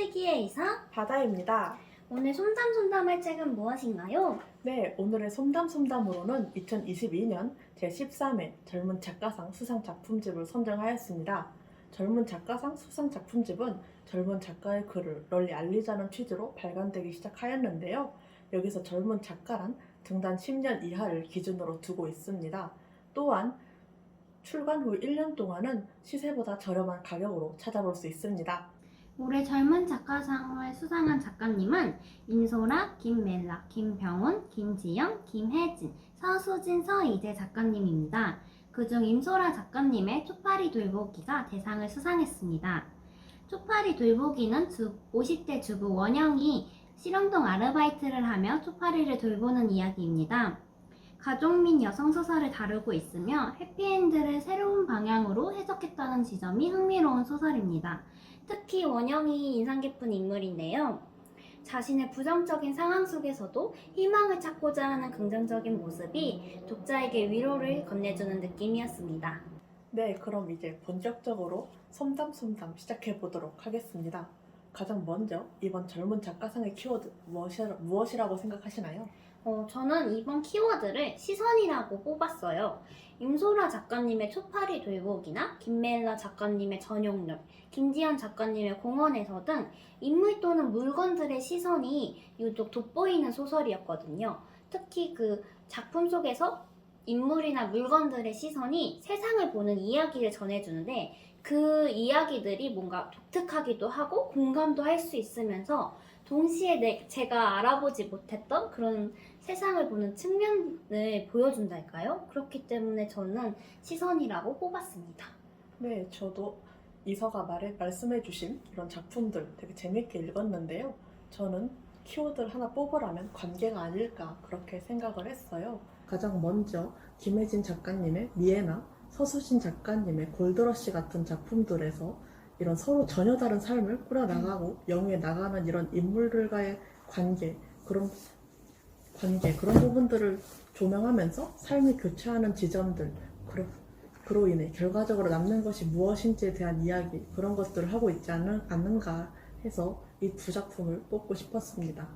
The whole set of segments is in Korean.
천지기의 이상 바다입니다. 오늘 솜담솜담할 책은 무엇인가요? 네, 오늘의 솜담솜담으로는 2022년 제13회 젊은 작가상 수상 작품집을 선정하였습니다. 젊은 작가상 수상 작품집은 젊은 작가의 글을 널리 알리자는 취지로 발간되기 시작하였는데요. 여기서 젊은 작가란 등단 10년 이하를 기준으로 두고 있습니다. 또한 출간 후 1년 동안은 시세보다 저렴한 가격으로 찾아볼 수 있습니다. 올해 젊은 작가상을 수상한 작가님은 인소라, 김멜라, 김병훈, 김지영, 김혜진, 서수진, 서이재 작가님입니다. 그중 임소라 작가님의 초파리 돌보기가 대상을 수상했습니다. 초파리 돌보기는 주, 50대 주부 원영이 실험동 아르바이트를 하며 초파리를 돌보는 이야기입니다. 가족 및 여성 소설을 다루고 있으며 해피엔드를 새로운 방향으로 해석했다는 지점이 흥미로운 소설입니다. 특히 원영이 인상 깊은 인물인데요. 자신의 부정적인 상황 속에서도 희망을 찾고자 하는 긍정적인 모습이 독자에게 위로를 건네주는 느낌이었습니다. 네, 그럼 이제 본격적으로 솜담솜담 시작해 보도록 하겠습니다. 가장 먼저 이번 젊은 작가상의 키워드 무엇이, 무엇이라 고 생각하시나요? 어, 저는 이번 키워드를 시선이라고 뽑았어요. 임소라 작가님의 초파리 돌보기나 김멜라 작가님의 전용렬, 김지현 작가님의 공원에서 등 인물 또는 물건들의 시선이 유독 돋보이는 소설이었거든요. 특히 그 작품 속에서 인물이나 물건들의 시선이 세상을 보는 이야기를 전해주는데 그 이야기들이 뭔가 독특하기도 하고 공감도 할 수 있으면서 동시에 내, 제가 알아보지 못했던 그런 세상을 보는 측면을 보여준달까요? 그렇기 때문에 저는 시선이라고 뽑았습니다. 네, 저도 이서가 말해, 말씀해주신 이런 작품들 되게 재밌게 읽었는데요. 저는 키워드를 하나 뽑으라면 관계가 아닐까 그렇게 생각을 했어요. 가장 먼저 김혜진 작가님의 미에나 서수진 작가님의 골드러시 같은 작품들에서 이런 서로 전혀 다른 삶을 꾸려나가고 영위해 나가는 이런 인물들과의 관계 그런 관계 그런 부분들을 조명하면서 삶이 교차하는 지점들 그로, 그로 인해 결과적으로 남는 것이 무엇인지에 대한 이야기 그런 것들을 하고 있지 않은, 않는가 해서 이 두 작품을 뽑고 싶었습니다.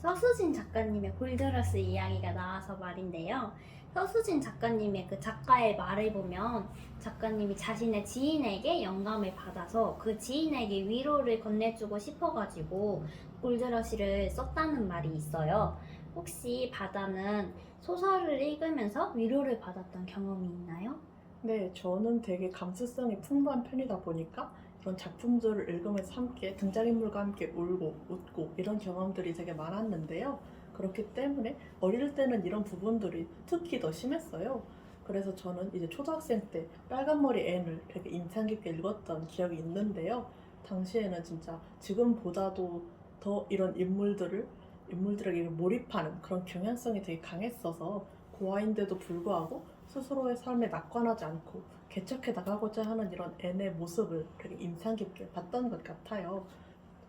서수진 작가님의 골드러스 이야기가 나와서 말인데요. 서수진 작가님의 그 작가의 말을 보면 작가님이 자신의 지인에게 영감을 받아서 그 지인에게 위로를 건네주고 싶어가지고 골드러시를 썼다는 말이 있어요. 혹시 바다는 소설을 읽으면서 위로를 받았던 경험이 있나요? 네, 저는 되게 감수성이 풍부한 편이다 보니까 이런 작품들을 읽으면서 함께 등장인물과 함께 울고 웃고 이런 경험들이 되게 많았는데요. 그렇기 때문에 어릴 때는 이런 부분들이 특히 더 심했어요. 그래서 저는 이제 초등학생 때 빨간머리 앤을 되게 인상 깊게 읽었던 기억이 있는데요. 당시에는 진짜 지금보다도 더 이런 인물들을 인물들에게 몰입하는 그런 경향성이 되게 강했어서 고아인데도 불구하고 스스로의 삶에 낙관하지 않고 개척해 나가고자 하는 이런 앤의 모습을 되게 인상 깊게 봤던 것 같아요.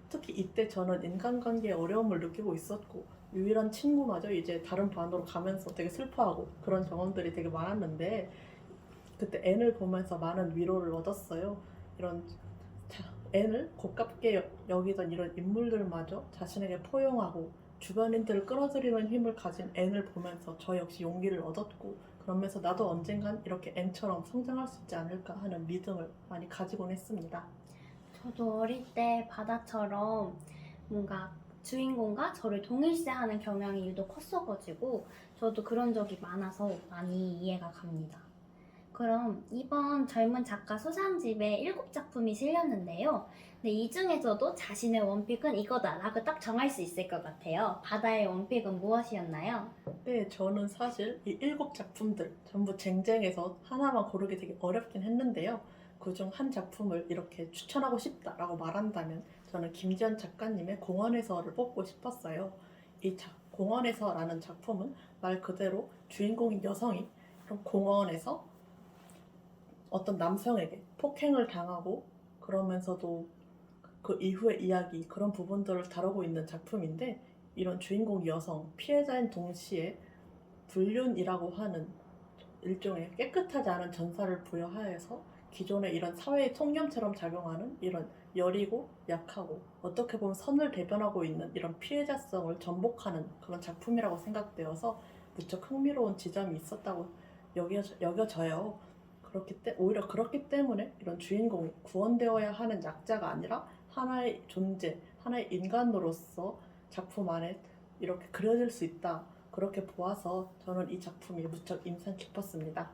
특히 이때 저는 인간관계에 어려움을 느끼고 있었고 유일한 친구마저 이제 다른 반으로 가면서 되게 슬퍼하고 그런 경험들이 되게 많았는데 그때 앤을 보면서 많은 위로를 얻었어요. 이런 자, 앤을 고깝게 여- 여기던 이런 인물들마저 자신에게 포용하고 주변인들을 끌어들이는 힘을 가진 앤을 보면서 저 역시 용기를 얻었고 그러면서 나도 언젠간 이렇게 앤처럼 성장할 수 있지 않을까 하는 믿음을 많이 가지곤 했습니다. 저도 어릴 때 바다처럼 뭔가 주인공과 저를 동일시하는 경향이 유독 컸어가지고 저도 그런 적이 많아서 많이 이해가 갑니다. 그럼 이번 젊은 작가 수상집에 일곱 작품이 실렸는데요. 근데 이 중에서도 자신의 원픽은 이거다라고 딱 정할 수 있을 것 같아요. 바다의 원픽은 무엇이었나요? 네, 저는 사실 이 일곱 작품들 전부 쟁쟁해서 하나만 고르기 되게 어렵긴 했는데요. 그중 한 작품을 이렇게 추천하고 싶다라고 말한다면 저는 김지연 작가님의 공원에서를 뽑고 싶었어요. 이 작, 공원에서라는 작품은 말 그대로 주인공인 여성이 공원에서 어떤 남성에게 폭행을 당하고 그러면서도 그 이후의 이야기 그런 부분들을 다루고 있는 작품인데 이런 주인공 여성 피해자인 동시에 불륜이라고 하는 일종의 깨끗하지 않은 전사를 부여하여서 기존의 이런 사회의 통념처럼 작용하는 이런 여리고 약하고 어떻게 보면 선을 대변하고 있는 이런 피해자성을 전복하는 그런 작품이라고 생각되어서 무척 흥미로운 지점이 있었다고 여겨, 여겨져 요. 그렇기 때 오히려 그렇기 때문에 이런 주인공이 구원되어야 하는 약자가 아니라 하나의 존재, 하나의 인간으로서 작품 안에 이렇게 그려질 수 있다. 그렇게 보아서 저는 이 작품이 무척 인상 깊었습니다.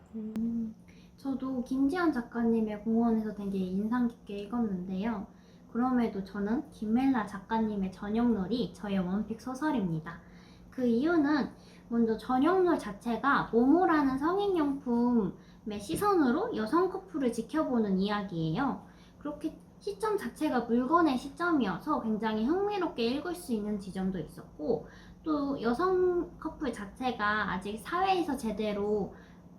저도 김지연 작가님의 공원에서 되게 인상 깊게 읽었는데요. 그럼에도 저는 김멜라 작가님의 저녁놀이 저의 원픽 소설입니다. 그 이유는 먼저 저녁놀 자체가 모모라는 성인용품의 시선으로 여성 커플을 지켜보는 이야기예요. 그렇게 시점 자체가 물건의 시점이어서 굉장히 흥미롭게 읽을 수 있는 지점도 있었고 또 여성 커플 자체가 아직 사회에서 제대로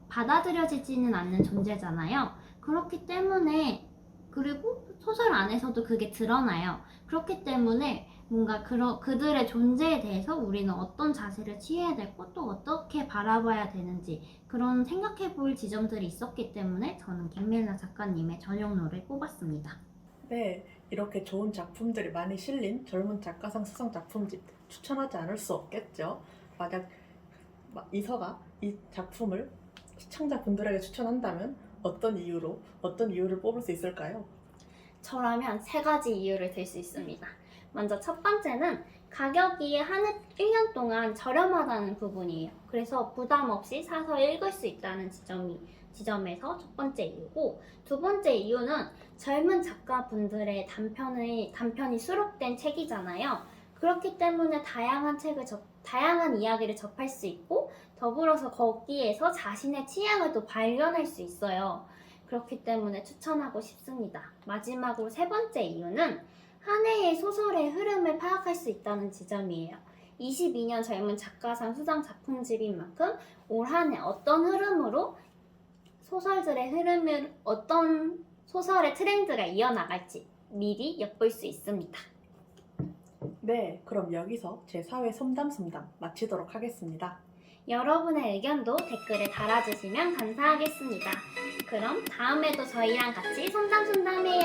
받아들여지지는 않는 존재잖아요. 그렇기 때문에 그리고 소설 안에서도 그게 드러나요. 그렇기 때문에 뭔가 그러, 그들의 존재에 대해서 우리는 어떤 자세를 취해야 되고 또 어떻게 바라봐야 되는지 그런 생각해 볼 지점들이 있었기 때문에 저는 김밀나 작가님의 전용노를 뽑았습니다. 네, 이렇게 좋은 작품들이 많이 실린 젊은 작가상 수상 작품집 추천하지 않을 수 없겠죠. 만약 마- 이서가 이 작품을 시청자분들에게 추천한다면 어떤 이유로 어떤 이유를 뽑을 수 있을까요? 저라면 세 가지 이유를 들 수 있습니다. 먼저 첫 번째는 가격이 한 해, 1년 동안 저렴하다는 부분이에요. 그래서 부담 없이 사서 읽을 수 있다는 지점이, 지점에서 첫 번째 이유고, 두 번째 이유는 젊은 작가분들의 단편의, 단편이 수록된 책이잖아요. 그렇기 때문에 다양한 책을 접, 다양한 이야기를 접할 수 있고, 더불어서 거기에서 자신의 취향을 또 발견할 수 있어요. 그렇기 때문에 추천하고 싶습니다. 마지막으로 세 번째 이유는 한 해의 소설의 흐름을 파악할 수 있다는 지점이에요. 22년 젊은 작가상 수상 작품집인 만큼 올 한 해 어떤 흐름으로 소설들의 흐름을 어떤 소설의 트렌드가 이어나갈지 미리 엿볼 수 있습니다. 네, 그럼 여기서 제 4회 som담som담 마치도록 하겠습니다. 여러분의 의견도 댓글에 달아주시면 감사하겠습니다. 그럼 다음에도 저희랑 같이 손담손담해요.